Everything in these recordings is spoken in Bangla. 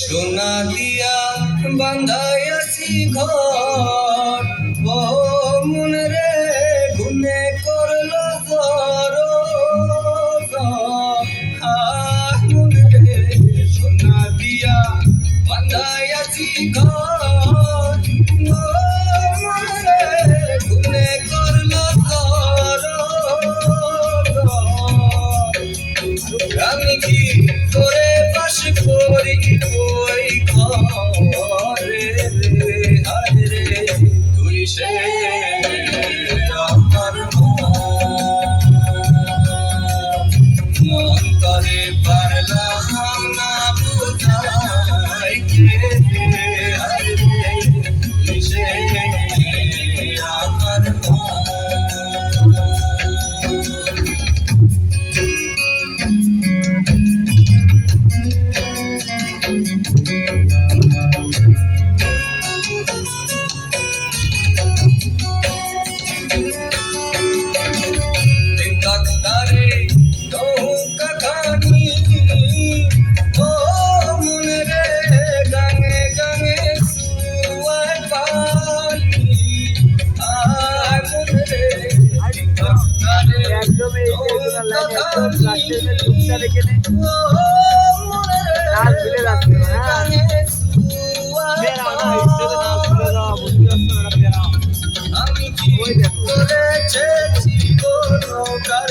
সোনা দিয়া বান্ধায় আছি ঘর। বাংলায় আছি ঘর। আমি কি করেছে জীবন কার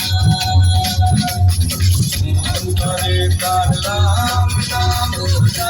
পারলাম না বোঝা